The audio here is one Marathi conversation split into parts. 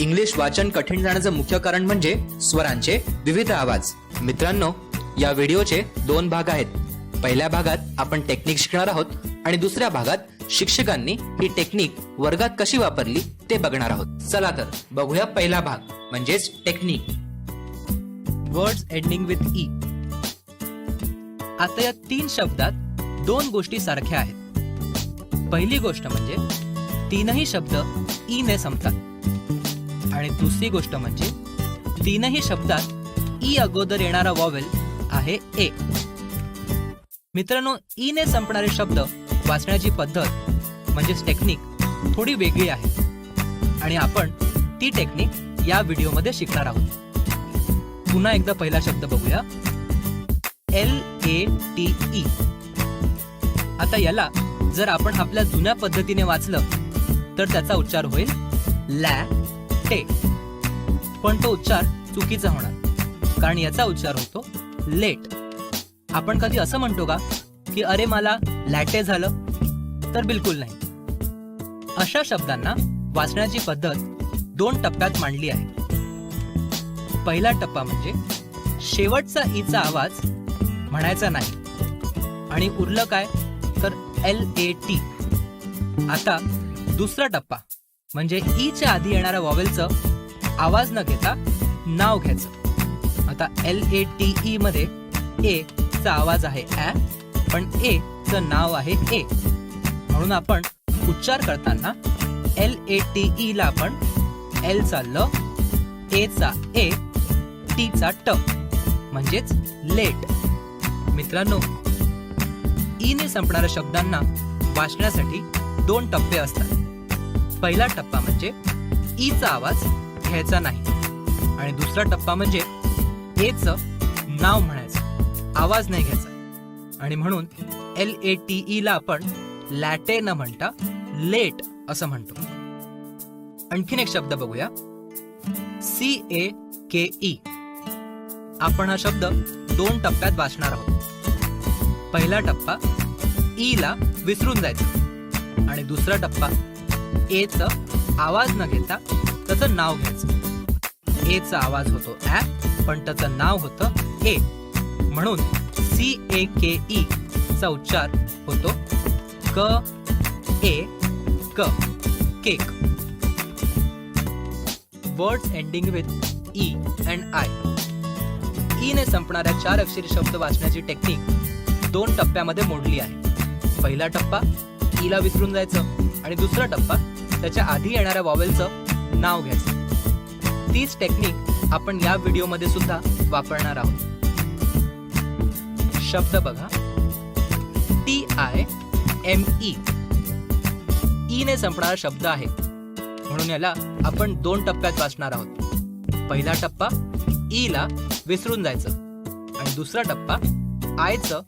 इंग्लिश वाचन कठीण जाण्याचं मुख्य कारण म्हणजे स्वरांचे विविध आवाज. मित्रांनो या व्हिडिओचे दोन भाग आहेत. पहिल्या भागात आपण टेक्निक शिकणार आहोत आणि दुसऱ्या भागात शिक्षकांनी ही टेक्निक वर्गात कशी वापरली ते बघणार आहोत. चला तर बघूया पहिला भाग म्हणजेच technique. Words ending with E. आता या तीन शब्दात दोन गोष्टी सारख्या आहेत. पहिली गोष्ट म्हणजे तीनही शब्द ई ने संपतात. आणि दुसरी गोष्ट म्हणजे तीनही शब्दात ई अगोदर येणारा वॉवेल आहे ए. मित्रांनो ई ने संपणारे शब्द वाचण्याची पद्धत म्हणजेच टेक्निक थोडी वेगळी आहे. आणि आपण ती टेक्निक या व्हिडिओमध्ये शिकणार आहोत. पुन्हा एकदा पहिला शब्द बघूया. एल ए टी ई आता याला जर आपण आपल्या जुन्या पद्धतीने वाचलं तर त्याचा उच्चार होईल लॅ. टे पण तो उच्चार चुकीचा होणार. कारण याचा उच्चार होतो लेट. आपण कधी असं म्हणतो का की अरे मला लॅटे झालं? तर बिलकुल नाही. अशा शब्दांना वाचण्याची पद्धत दोन टप्प्यात मांडली आहे. पहिला टप्पा म्हणजे शेवटचा ईचा आवाज म्हणायचा नाही. आणि उरलं काय? तर एल ए टी आता दुसरा टप्पा. म्हणजे e ईच्या आधी येणाऱ्या वॉवेलचं आवाज न घेता नाव घ्यायचं. आता एल ए टी ई मध्ये ए चा आवाज आहे ॲ पण ए चं नाव आहे ए म्हणून आपण उच्चार करताना एल ए टी ई ला आपण एल चा ल ए चा ए टी चा ट म्हणजेच लेट मित्रांनो e ईने संपणाऱ्या शब्दांना वाचण्यासाठी दोन टप्पे असतात. पहिला टप्पा म्हणजे ईचा आवाज घ्यायचा नाही. आणि दुसरा टप्पा म्हणजे ए नाव म्हणायचं. आवाज नाही घ्यायचा. आणि म्हणून एल ए टी ई ला आपण लॅटे न म्हणता लेट असं म्हणतो. आणखीन एक शब्द बघूया. C A K E. आपण हा शब्द दोन टप्प्यात वाचणार आहोत. पहिला टप्पा ई ला विसरून जायचं. आणि दुसरा टप्पा एचं आवाज न घेता त्याचं नाव घ्यायचं. एचा आवाज होतो ऍ पण त्याचं नाव होतं ए. म्हणून सी ए के ई चा उच्चार होतो क ए क cake. Words ending with E and I. E ने संपणाऱ्या चार अक्षरी शब्द वाचण्याची टेक्निक दोन टप्प्यामध्ये मोडली आहे. पहिला टप्पा ईला विसरून जायचं. आणि दुसरा टप्पा त्याच्या आधी येणाऱ्या वॉवेलचं नाव घ्यायचं. तीच टेक्निक आपण या व्हिडिओमध्ये सुद्धा वापरणार आहोत. शब्द बघा. T I M E E ने संपणारा शब्द आहे. म्हणून याला आपण दोन टप्प्यात वाचणार आहोत. पहिला टप्पा ई ला विसरून जायचं. आणि दुसरा टप्पा आयचं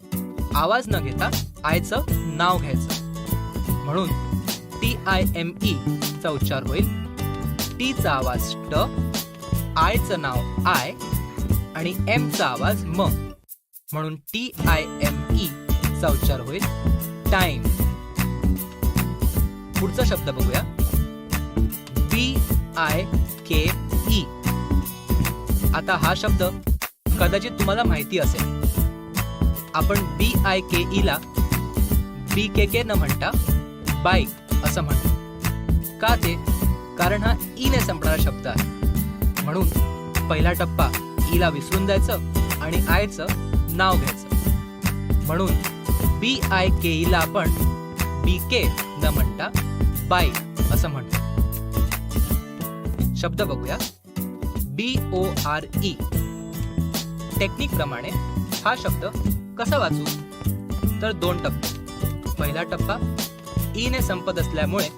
आवाज न घेता आयचं नाव घ्यायचं. म्हणून टी आय एम ई चा उच्चार होईल. टी चा आवाज ट आयचं नाव आय आणि एम चा आवाज म. म्हणून टी आय एम ई चा उच्चार होईल टाइम. पुढचा शब्द बघूया. बी आय के ई आता हा शब्द कदाचित तुम्हाला माहिती असेल. आपण बी आय के ई ला बी के के न म्हणता बाईक असं म्हणतात. का ते? कारण हा ईने संपणारा शब्द आहे. म्हणून पहिला टप्पा ईला विसरून द्यायचं आणि आयचं नाव घ्यायचं. म्हणून बी आय के ईला आपण बी के न म्हणता बाईक असं म्हणतो. शब्द बघूया. B O R E. Technique प्रमाणे हा शब्द कसा वाचू? तर दोन टप्पे. पहिला टप्पा ई ने संपत असल्यामुळे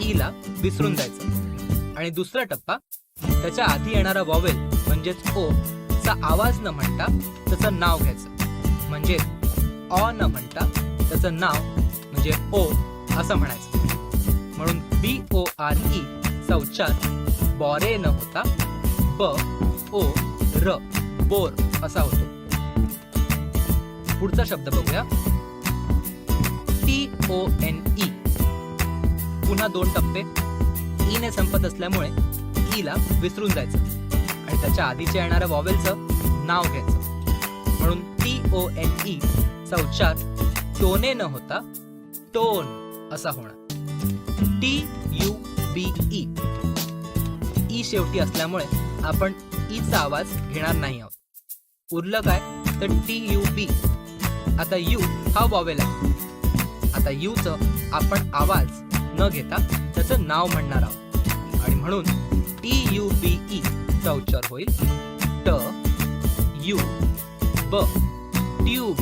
ई ला विसरून जायचं. आणि दुसरा टप्पा त्याच्या आधी येणारा वॉवेल म्हणजेच ओ चा आवाज न म्हणता त्याचं नाव घ्यायचं. म्हणजे ऑ न म्हणता त्याचं नाव म्हणजे ओ असं म्हणायचं. म्हणून बी ओ आर ई चा उच्चार बॉरे न होता ब ओ र बोर असा होतो. पुढचा शब्द बघूया. टी ओ एन पुन्हा दोन टप्पे. ई ने संपत असल्यामुळे ईला विसरून जायचं. आणि त्याच्या आधीच्या येणाऱ्या वॉवेलचं नाव घ्यायचं. म्हणून टी ओ एन ई चा उच्चार टोने न होता टोन असा होणार. T U B E E शेवटी असल्यामुळे आपण ईचा आवाज घेणार नाही आहोत. उरलं काय? तर टी यू बी आता यू हा वॉवेल आहे. आता यूचं आपण आवाज न घेता त्याचं नाव म्हणणार आहोत. आणि म्हणून टी यू बी ई चा उच्चार होईल ट यू ब ट्यूब.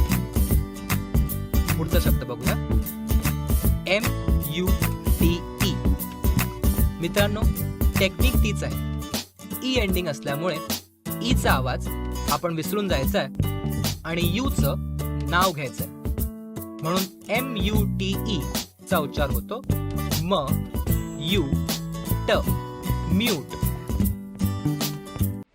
पुढचा शब्द बघूया. M U T E. मित्रांनो टेक्निक तीच आहे. ई एंडिंग असल्यामुळे ईचा आवाज आपण विसरून जायचा आहे आणि यूचं नाव घ्यायचं आहे. म्हणून एम यू टी ई चा उच्चार होतो म यू ट म्यूट.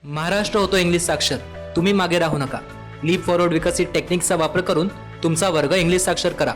महाराष्ट्र होतो इंग्लिश साक्षर तुम्ही मागे राहू नका. लीप फॉरवर्ड विकसित टेक्निकचा वापर करून तुमचा वर्ग इंग्लिश साक्षर करा.